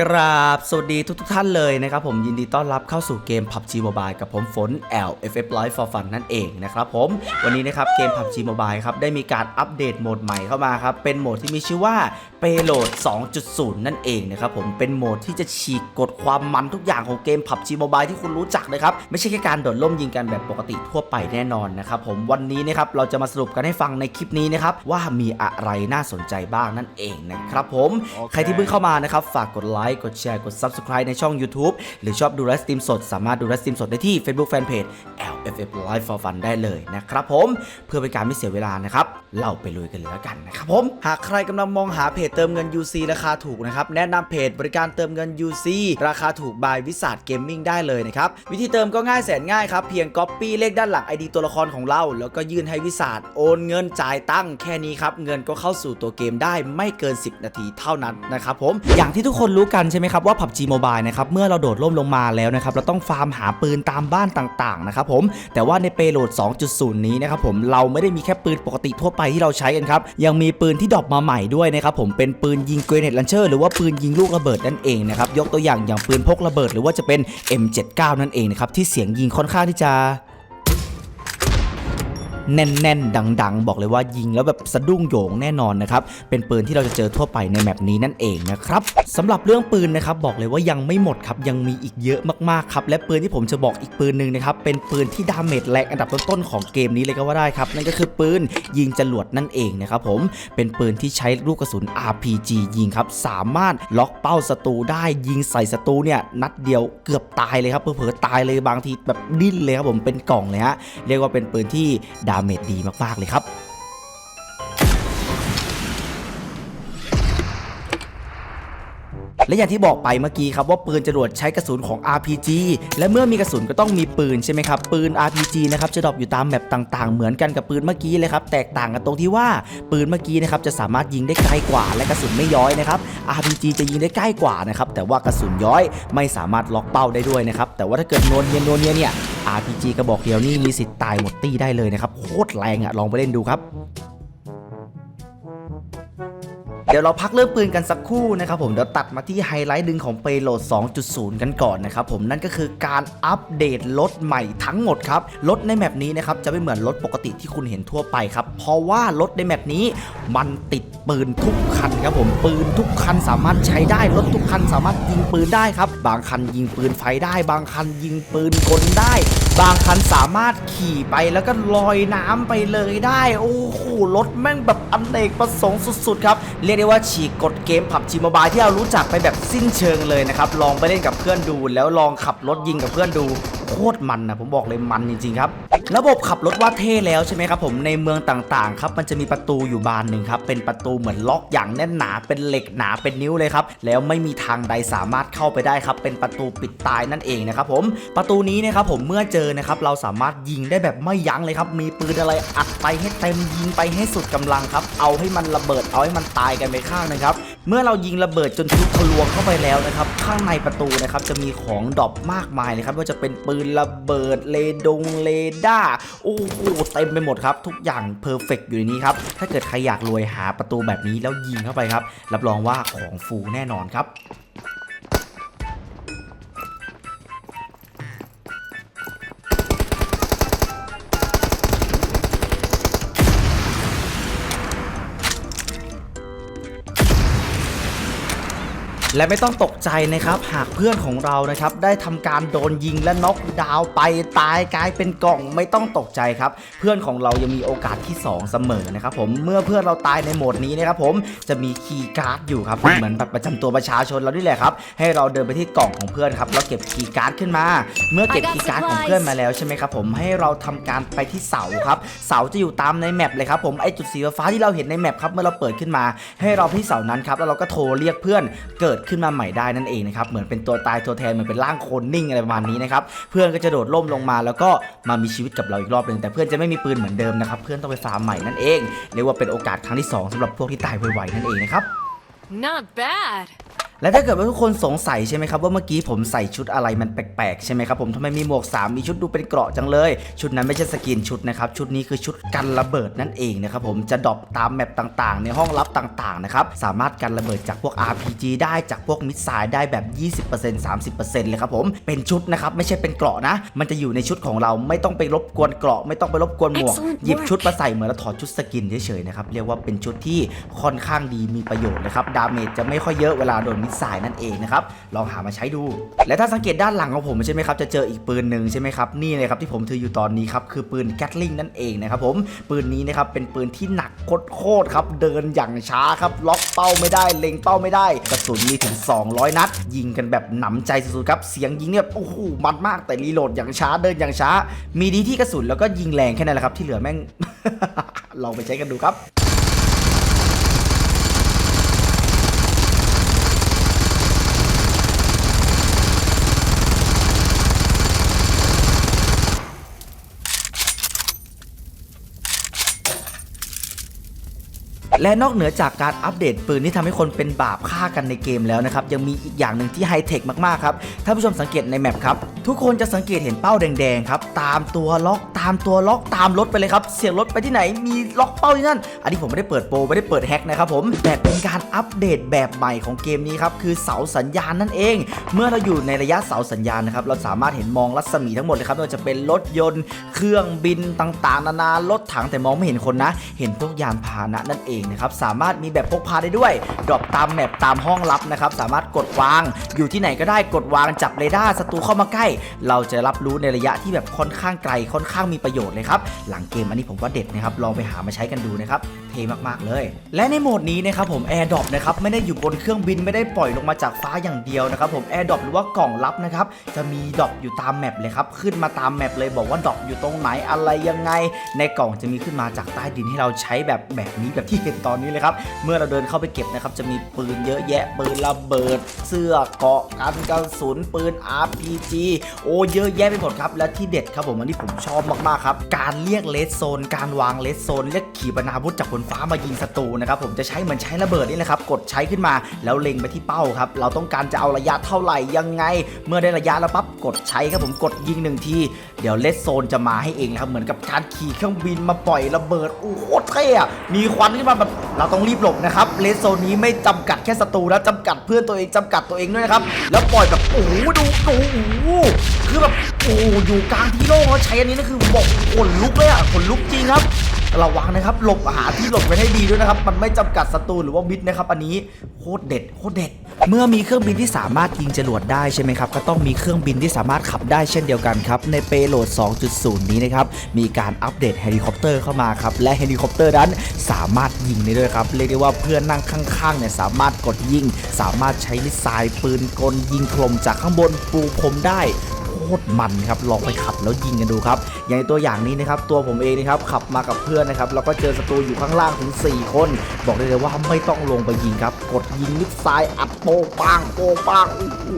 กราบสวัสดีทุกทท่านเลยนะครับผมยินดีต้อนรับเข้าสู่เกม PUBG Mobile กับผมฝน L FF Live for Fun นั่นเองนะครับผมวันนี้นะครับเกม PUBG Mobile ครับได้มีการอัปเดตโหมดใหม่เข้ามาครับเป็นโหมดที่มีชื่อว่า Payload 2.0 นั่นเองนะครับผมเป็นโหมดที่จะฉีกกฎความมันทุกอย่างของเกม PUBG Mobile ที่คุณรู้จักนะครับไม่ใช่แค่การโดดร่มยิงกันแบบปกติทั่วไปแน่นอนนะครับผมวันนี้นะครับเราจะมาสรุปกันให้ฟังในคลิปนี้นะครับว่ามีอะไรน่าสนใจบ้างนั่นเองนะครับผมโอเคใครที่เพิ่งเข้ามานะครับฝากกดไลค์ค์ กดแชร์ กด Subscribe ในช่อง YouTube หรือชอบดูไลฟ์สตรีมสด สามารถดูไลฟ์สตรีมสดได้ที่ Facebook Fanpage L LFF Live for Fun ได้เลยนะครับผมเพื่อเป็นการไม่เสียเวลานะครับ เราไปลุยกันเลยแล้วกันนะครับผม หากใครกำลังมองหาเพจเติมเงิน UC ราคาถูกนะครับ แนะนำเพจบริการเติมเงิน UC ราคาถูกบายวิสา t เกมมิ่งได้เลยนะครับ วิธีเติมก็ง่ายแสนง่ายครับ เพียง Copy เลขด้านหลัง ID ตัวละครของเรา แล้วก็ยื่นให้วิสา t โอนเงินจ่ายตั้งแค่นี้ครับ เงินก็เข้าสู่ตัวเกมได้ไม่เกิน 10 นาทีเท่านั้นนะครับผม อย่างที่ทุกคนรู้กันใช่ไหมครับว่า PUBG Mobile นะครับ เมื่อเราโดดร่มลงมาแล้วนะครับ เราต้องฟาร์มหาปืนตามบ้านต่างๆนะครับผมแต่ว่าในเปโหลด 2.0 นี้นะครับผมเราไม่ได้มีแค่ปืนปกติทั่วไปที่เราใช้กันครับ ยังมีปืนที่ดรอปมาใหม่ด้วยนะครับผมเป็นปืนยิงเกรเนตลันเชอร์หรือว่าปืนยิงลูกระเบิดนั่นเองนะครับยกตัวอย่างอย่างปืนพกระเบิด หรือว่าจะเป็น M79 นั่นเองนะครับที่เสียงยิงค่อนข้างที่จะ แน่นๆ ดัง ๆ บอกเลยว่ายิงแล้วแบบสะดุ้งโหยงแน่นอนนะครับ เป็นปืนที่เราจะเจอทั่วไปในแมปนี้นั่นเองนะครับสำหรับเรื่องปืนนะครับบอกเลยว่ายังไม่หมดครับยังมีอีกเยอะมากๆครับและปืนที่ผมจะบอกอีกปืนหนึ่งนะครับเป็นปืนที่ดาเมจแรงอันดับต้นๆของเกมนี้เลยก็ว่าได้ครับนั่นก็คือปืนยิงจรวดนั่นเองนะครับผมเป็นปืนที่ใช้ลูกกระสุน RPG ยิงครับสามารถล็อกเป้าศัตรูได้ยิงใส่ศัตรูเนี่ยนัดเดียวเกือบตายเลยครับเผลอๆตายเลยบางทีแบบดิ้นเลยครับผมเป็นกล่องเลยฮะเรียกว่าเป็นปืนที่ดาเมจดีมากๆเลยครับและอย่างที่บอกไปเมื่อกี้ครับว่าปืนจรวดใช้กระสุนของ RPG และเมื่อมีกระสุนก็ต้องมีปืนใช่ไหมครับปืน RPG นะครับจะดรอปอยู่ตามแมปต่างๆ เหมือนกันกับปืนเมื่อกี้เลยครับแตกต่างกันตรงที่ว่าปืนเมื่อกี้นะครับจะสามารถยิงได้ไกลกว่า และกระสุนไม่ย้อยนะครับ RPG จะยิงได้ใกล้กว่านะครับแต่ว่ากระสุนย้อยไม่สามารถล็อกเป้าได้ด้วยนะครับแต่ว่าถ้าเกิดโนนเนียนโนนเนียเนี่ย RPG กระบอกเดียวนี่มีสิทธิ์ตายหมดตี้ได้เลยนะครับโคตรแรงอะลองไปเล่นดูครับ เดี๋ยวเราพักเรื่องปืนกันสักครู่นะครับผมเดี๋ยวตัดมาที่ไฮไลท์ดึงของ Payload 2.0 กันก่อนนะครับผมนั่นก็คือการอัปเดตรถใหม่ทั้งหมดครับรถในแมปนี้นะครับจะไม่เหมือนรถปกติที่คุณเห็นทั่วไปครับเพราะว่ารถในแมปนี้มันติดปืนทุกคันครับผมปืนทุกคันสามารถใช้ได้รถทุกคันสามารถยิงปืนได้ครับ บางคันยิงปืนไฟได้ บางคันยิงปืนกลได้ บางคันสามารถขี่ไปแล้วก็ลอยน้ำไปเลยได้ โอ้โหรถแม่งแบบอันเนกประสงค์สุดๆครับเรียกได้ว่าฉีกกฎเกมผับจีมบายที่เรารู้จักไปแบบสิ้นเชิงเลยนะครับ ลองไปเล่นกับเพื่อนดู แล้วลองขับรถยิงกับเพื่อนดู โคตรมันนะผมบอกเลยมันจริงๆครับระบบขับรถว่าเท่แล้วใช่ไหมครับผมในเมืองต่างๆครับมันจะมีประตูอยู่บานหนึ่งครับเป็นประตูเหมือนล็อกอย่างแน่นหนาเป็นเหล็กหนาเป็นนิ้วเลยครับแล้วไม่มีทางใดสามารถเข้าไปได้ครับเป็นประตูปิดตายนั่นเองนะครับผมประตูนี้นะครับผมเมื่อเจอนะครับเราสามารถยิงได้แบบไม่ยั้งเลยครับมีปืนอะไรอัดไปให้เต็มยิงไปให้สุดกำลังครับเอาให้มันระเบิดเอาให้มันตายกันไปข้างนึงครับ เมื่อเรายิงระเบิดจนทุกทะลวงเข้าไปแล้วนะครับ ข้างในประตูนะครับจะมีของดรอปมากมายเลยครับว่าจะเป็นปืนระเบิดเลดงเลด้าโอ้โหเต็มไปหมดครับ ทุกอย่างเพอร์เฟกอยู่ในนี้ครับ ถ้าเกิดใครอยากรวยหาประตูแบบนี้แล้วยิงเข้าไปครับ รับรองว่าของฟูแน่นอนครับ และไม่ต้องตกใจนะครับ หากเพื่อนของเรานะครับ ได้ทำการโดนยิงและน็อกดาวไปตายกลายเป็นกล่องไม่ต้องตกใจครับ เพื่อนของเรายังมีโอกาสที่ 2 เสมอนะครับผมเมื่อเพื่อนเราตายในโหมดนี้นะครับผมจะมีคีย์การ์ดอยู่ครับเหมือนบัตรประจำตัวประชาชนเรานี่แหละครับ ให้เราเดินไปที่กล่องของเพื่อนครับแล้วเก็บคีย์การ์ดขึ้นมา เมื่อเก็บคีย์การ์ดของเพื่อนมาแล้วใช่ไหมครับผมให้เราทำการไปที่เสาครับ เสาจะอยู่ตามในแมปเลยครับผมไอจุดสีฟ้าที่เราเห็นในแมปครับเมื่อเราเปิดขึ้นมา ให้เราที่เสานั้นครับแล้วเราก็โทรเรียกเพื่อนเกิดขึ้นมาใหม่ได้นั่นเองนะครับเหมือนเป็นตัวตายตัวแทนเหมือนเป็นร่างโคนนิ่งอะไรประมาณนี้นะครับเพื่อนก็จะโดดล่มลงมาแล้วก็มามีชีวิตกับเราอีกรอบหนึ่งแต่เพื่อนจะไม่มีปืนเหมือนเดิมนะครับเพื่อนต้องไปฟาร์มใหม่นั่นเองเรียกว่าเป็นโอกาสครั้งที่สองสำหรับพวกที่ตายไวๆนั่นเองนะครับ Not bad. และถ้าเกิดว่าทุกคนสงสัยใช่ไหมครับว่าเมื่อกี้ผมใส่ชุดอะไรมันแปลกๆใช่ไหมครับผมทำไมมีหมวก3มีชุดดูเป็นเกราะจังเลย ชุดนั้นไม่ใช่สกินชุดนะครับชุดนี้คือชุดกันระเบิดนั่นเองนะครับผมจะดรอปตามแมปต่างๆ ในห้องลับต่างๆนะครับสามารถกันระเบิดจากพวก RPG ได้จากพวกมิสไซล์ได้แบบ 20% 30%เลยครับผมเป็นชุดนะครับไม่ใช่เป็นเกราะนะ มันจะอยู่ในชุดของเราไม่ต้องไปรบกวนเกราะไม่ต้องไปรบกวนหมวก Excellent หยิบ work ชุดมาใส่เหมือนเราถอดชุดสกินเฉยๆนะครับเรียกว่าเป็นชุดที่ค่อนข้างดีมีประโยชน์นะครับดาเมจจะไม่ค่อยเยอะเวลาโดนมิสไซล์นั่นเองนะครับลองหามาใช้ดู และถ้าสังเกตด้านหลังของผมใช่ไหมครับจะเจออีกปืนหนึ่งใช่ไหมครับนี่เลยครับที่ผมถืออยู่ตอนนี้ครับคือปืนแกตลิงนั่นเองนะครับผมปืนนี้นะครับเป็นปืนที่หนักโคตรครับเดินอย่างช้าครับล็อกเป้าไม่ได้เล็งเป้าไม่ได้กระสุนมีถึง 200 นัด ยิงกันแบบหนำใจสุดๆครับเสียงยิงเนี่ยโอ้โหมันมากแต่รีโหลดอย่างช้าเดินอย่างช้า มีดีที่กระสุนแล้วก็ยิงแรงแค่นั้นแหละครับที่เหลือแม่งลองไปใช้กันดูครับ และนอกเหนือจากการอัปเดตปืนที่ทำให้คนเป็นบาปฆ่ากันในเกมแล้วนะครับยังมีอีกอย่างหนึ่งที่ไฮเทคมากๆครับท่านผู้ชมสังเกตในแมปครับทุกคนจะสังเกตเห็นเป้าแดงๆครับตามตัวล็อกตามตัวล็อกตามรถไปเลยครับ เสียงรถไปที่ไหนมีล็อกเป้าที่นั่น อันนี้ผมไม่ได้เปิดโปรไม่ได้เปิดแฮกนะครับผมแต่เป็นการอัปเดตแบบใหม่ของเกมนี้ครับคือเสาสัญญาณนั่นเอง เมื่อเราอยู่ในระยะเสาสัญญาณนะครับเราสามารถเห็นมองรัศมีทั้งหมดเลยครับไม่ว่าจะเป็นรถยนต์ เครื่องบินต่างๆ นานารถถังแต่มองไม่เห็นคนนะ เห็นพวกยานพาหนะนั่นเองนะครับสามารถมีแบบพกพาได้ด้วยดรอปตามแมปตามห้องลับนะครับสามารถกดวางอยู่ที่ไหนก็ได้กดวางจับเรดาร์ศัตรูเข้ามาใกล้เราจะรับรู้ในระยะที่แบบค่อนข้างไกลค่อนข้างมีประโยชน์เลยครับหลังเกมอันนี้ผมว่าเด็ดนะครับลองไปหามาใช้กันดูนะครับเท่มากๆเลย และในโหมดนี้นะครับผมแอร์ดรอปนะครับไม่ได้อยู่บนเครื่องบินไม่ได้ปล่อยลงมาจากฟ้าอย่างเดียวนะครับผมแอร์ดรอปหรือว่ากล่องลับนะครับจะมีดรอปอยู่ตามแมปเลยครับขึ้นมาตามแมปเลยบอกว่าดรอปอยู่ตรงไหนอะไรยังไง ในกล่องจะมีขึ้นมาจากใต้ดินให้เราใช้แบบแบบนี้แบบที่เห็นตอนนี้เลยครับเมื่อเราเดินเข้าไปเก็บนะครับจะมีปืนเยอะแยะปืนระเบิด เสื้อเกาะกันกระสุนปืน RPG โอ้เยอะแยะไปหมดครับและที่เด็ดครับผมอันนี้ผมชอบมากๆครับการเรียกเลสโซน การวางเลสโซนเรียกขีปนาวุธจากบนฟ้ามายิงศัตรูนะครับผมจะใช้เหมือนใช้ระเบิดนี่แหละครับกดใช้ขึ้นมาแล้วเล็งไปที่เป้าครับเราต้องการจะเอาระยะเท่าไหร่ยังไง เมื่อได้ระยะแล้วปั๊บกดใช้ครับผมกดยิงหนึ่งทีเดี๋ยวเลสโซนจะมาให้เองนะครับเหมือนกับการขี่เครื่องบินมาปล่อยระเบิดโอ้โหเท่มีควันขึ้นมาแบบเราต้องรีบหลบนะครับเลสโซนนี้ไม่จำกัดแค่ศัตรูนะจำกัดเพื่อนตัวเองจำกัดตัวเองด้วยนะครับแล้วปล่อยแบบโอ้โหดูดูโอ้โหคือแบบโอ้อยู่กลางที่โล่งแล้วใช้อันนี้นี่คือบอกขนลุกเลยอะขนลุกจริงครับ ระวังนะครับหลบหาที่หลบไว้ให้ดีด้วยนะครับ มันไม่จำกัดศัตรูหรือว่ามิดนะครับ อันนี้โคตรเด็ดโคตรเด็ด เมื่อมีเครื่องบินที่สามารถยิงจรวดได้ใช่ไหมครับ ก็ต้องมีเครื่องบินที่สามารถขับได้เช่นเดียวกันครับ ในเปโหลด 2.0 นี้นะครับ มีการอัปเดตเฮลิคอปเตอร์เข้ามาครับ และเฮลิคอปเตอร์นั้นสามารถยิงได้ด้วยครับ เรียกได้ว่าเพื่อนนั่งข้างๆเนี่ยสามารถกดยิง สามารถใช้มิสไซล์ปืนกลยิงถล่มจากข้างบนปูพรมได้ ตรมันครับลองไปขับแล้วยิงกันดูครับอย่างในตัวอย่างนี้นะครับตัวผมเองนะครับขับมากับเพื่อนนะครับแล้วก็เจอศัตรูอยู่ข้างล่างถึง 4 คน บอกได้เลยว่าไม่ต้องลงไปยิงครับ กดยิงมิดซ้ายอัดโปงปังโปงปังโอ้โห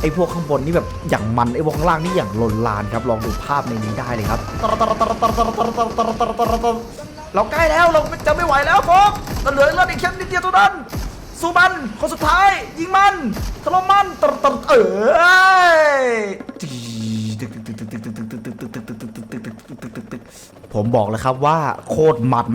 ไอพวกข้างบนนี่แบบอย่างมันไอพวกข้างล่างนี่อย่างลนลานครับลองดูภาพในนี้ได้เลยครับเราใกล้แล้วเราจะไม่ไหวแล้วโฟกเราเหลือเลือดอีกแค่นิดเดียวเท่านั้น สู้มันคนสุดท้าย ยิงมันถล่มมันตรตรเอ้ยผมบอกเลยครับว่าโคตรมัน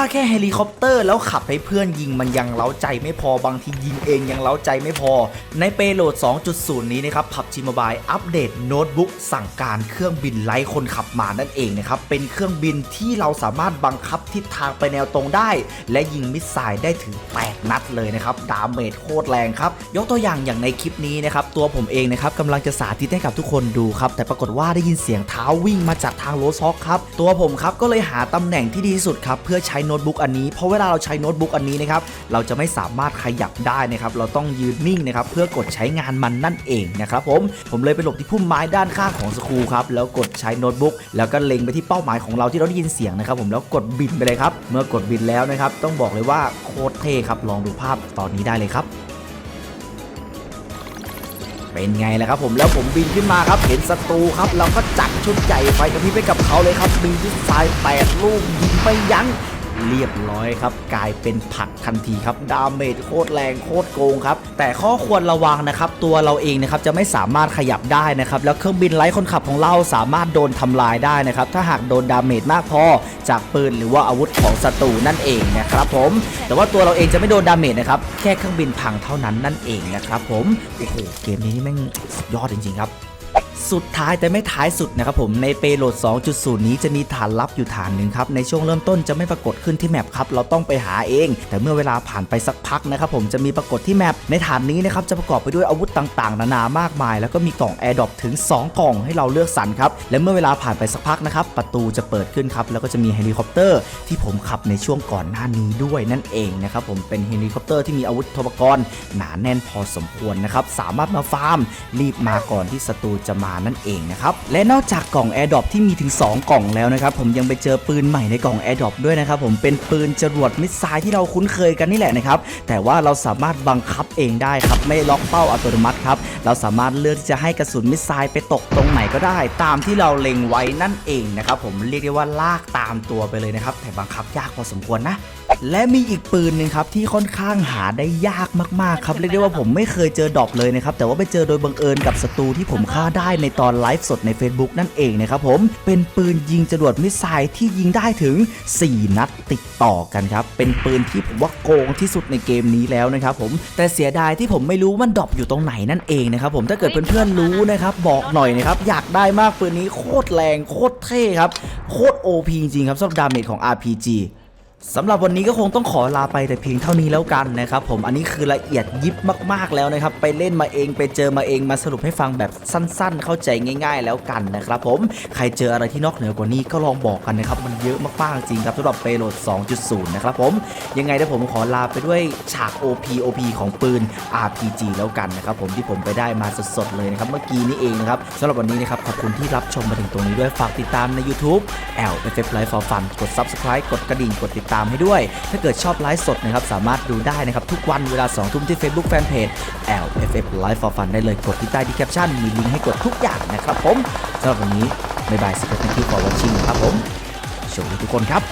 าแค่เฮลิคอปเตอร์แล้วขับให้เพื่อนยิงมันยังเล้าใจไม่พอบางทียิงเองยังเล้าใจไม่พอ ในเปโลด 2.0 นี้นะครับพับจีมบายอัปเดตโน้ตบุ๊กสั่งการเครื่องบินไร้คนขับมานั่นเองนะครับ เป็นเครื่องบินที่เราสามารถบังคับทิศทางไปแนวตรงได้ และยิงมิสไซล์ได้ถึง 8 นัดเลยนะครับ ดาเมจโคตรแรงครับ ยกตัวอย่างอย่างในคลิปนี้นะครับ ตัวผมเองนะครับกำลังจะสาธิตให้กับทุกคนดูครับ แต่ปรากฏว่าได้ยินเสียงเท้าวิ่งมาจากทางโรซอกครับ ตัวผมครับก็เลยหาตำแหน่งที่ดีที่สุดครับเพื่อใช้โน้ตบุ๊กอันนี้ เพราะเวลาเราใช้โน้ตบุ๊กอันนี้นะครับเราจะไม่สามารถขยับได้นะครับเราต้องยืนนิ่งนะครับเพื่อกดใช้งานมันนั่นเองนะครับผมผมเลยไปหลบที่พุ่มไม้ด้านข้างของสครูครับแล้วกดใช้โน้ตบุ๊กแล้วก็เล็งไปที่เป้าหมายของเราที่เราได้ยินเสียงนะครับผมแล้วกดบินไปเลยครับเมื่อกดบินแล้วนะครับต้องบอกเลยว่าโคตรเท่ครับลองดูภาพตอนนี้ได้เลยครับเป็นไงล่ะครับผมแล้วผมบินขึ้นมาครับเห็นศัตรูครับเราก็จัดชุดใหญ่ไฟกระพริบไปกับเขาเลยครับบินที่ซ้ายแปดลูกยิงไม่ยั้ง เรียบร้อยครับ กลายเป็นผักทันทีครับ ดาเมจโคตรแรงโคตรโกงครับ แต่ข้อควรระวังนะครับ ตัวเราเองนะครับจะไม่สามารถขยับได้นะครับ แล้วเครื่องบินไร้คนขับของเราสามารถโดนทำลายได้นะครับ ถ้าหากโดนดาเมจมากพอ จากปืนหรือว่าอาวุธของศัตรูนั่นเองนะครับผม แต่ว่าตัวเราเองจะไม่โดนดาเมจนะครับ แค่เครื่องบินพังเท่านั้นนั่นเองนะครับผม โอ้โห เกมนี้นี่แม่งยอดจริงๆครับ สุดท้ายแต่ไม่ท้ายสุดนะครับผมในเปโหลด 2.0 นี้จะมีฐานลับอยู่ฐานหนึ่งครับ ในช่วงเริ่มต้นจะไม่ปรากฏขึ้นที่แมปครับ เราต้องไปหาเอง แต่เมื่อเวลาผ่านไปสักพักนะครับผมจะมีปรากฏที่แมปในฐานนี้นะครับจะประกอบไปด้วยอาวุธต่างๆ นานามากมาย แล้วก็มีกล่องแอร์ดรอปถึง 2 กล่องให้เราเลือกสรรครับ และเมื่อเวลาผ่านไปสักพักนะครับประตูจะเปิดขึ้นครับแล้วก็จะมีเฮลิคอปเตอร์ที่ผมขับในช่วงก่อนหน้านี้ด้วยนั่นเองนะครับผมเป็นเฮลิคอปเตอร์ที่มีอาวุธทปกรหนาแน่นพอสมควรนะครับสามารถมาฟาร์มรีบมาก่อนที่ศัตรูจะมานั่นเองนะครับ และนอกจากกล่องแอร์ดรอปที่มีถึง 2 กล่องแล้วนะครับ ผมยังไปเจอปืนใหม่ในกล่องแอร์ดรอปด้วยนะครับ ผมเป็นปืนจรวดมิสไซล์ที่เราคุ้นเคยกันนี่แหละนะครับ แต่ว่าเราสามารถบังคับเองได้ครับ ไม่ล็อกเป้าอัตโนมัติครับ เราสามารถเลือกที่จะให้กระสุนมิสไซล์ไปตกตรงไหนก็ได้ ตามที่เราเล็งไว้นั่นเองนะครับ ผมเรียกได้ว่าลากตามตัวไปเลยนะครับ แต่บังคับยากพอสมควรนะและมีอีกปืนหนึ่งครับที่ค่อนข้างหาได้ยากมากๆครับเรียกได้ว่าผมไม่เคยเจอดรอปเลยนะครับแต่ว่าไปเจอโดยบังเอิญกับศัตรูที่ผมฆ่าได้ในตอนไลฟ์สดใน Facebook นั่นเองนะครับผมเป็นปืนยิงจรวดมิสไซล์ที่ยิงได้ถึง 4 นัดติดต่อกันครับ เป็นปืนที่ผมว่าโกงที่สุดในเกมนี้แล้วนะครับผมแต่เสียดายที่ผมไม่รู้มันดรอปอยู่ตรงไหนนั่นเองนะครับผมถ้าเกิดเพื่อนๆรู้นะครับบอกหน่อยนะครับอยากได้มากปืนนี้โคตรแรงโคตรเท่ครับโคตร OP จริงๆครับสำหรับดาเมจของ RPG สำหรับวันนี้ก็คงต้องขอลาไปแต่เพียงเท่านี้แล้วกันนะครับผมอันนี้คือละเอียดยิบมากๆแล้วนะครับ ไปเล่นมาเองไปเจอมาเองมาสรุปให้ฟังแบบสั้น ๆ เข้าใจง่าย ๆ แล้วกันนะครับ ผมใครเจออะไรที่นอกเหนือกว่านี้ก็ลองบอกกันนะครับมันเยอะมากๆจริงครับสำหรับเปโลด 2.0 นะครับผมยังไงเดี๋ยวผมขอลาไปด้วยฉาก OP OP ของปืน RPG แล้วกันนะครับผมที่ผมไปได้มาสดๆเลยนะครับเมื่อกี้นี้เองนะครับสำหรับวันนี้นะครับขอบคุณที่รับชมมาถึงตรงนี้ด้วยฝากติดตามใน YouTube L F F Live for Fun กด Subscribe กดกระดิ่งกดติดตามให้ด้วย ถ้าเกิดชอบไลฟ์สดนะครับสามารถดูได้นะครับทุกวันเวลา2ทุ่มที่ Facebook Fanpage L F F Live for Fun ได้เลยกดที่ใต้ที่แคปชั่นมีลิงก์ให้กดทุกอย่างนะครับผมสำหรับวันนี้บ๊ายบายสวัสดี thank you for watching ครับผมโชคดีทุกคนครับ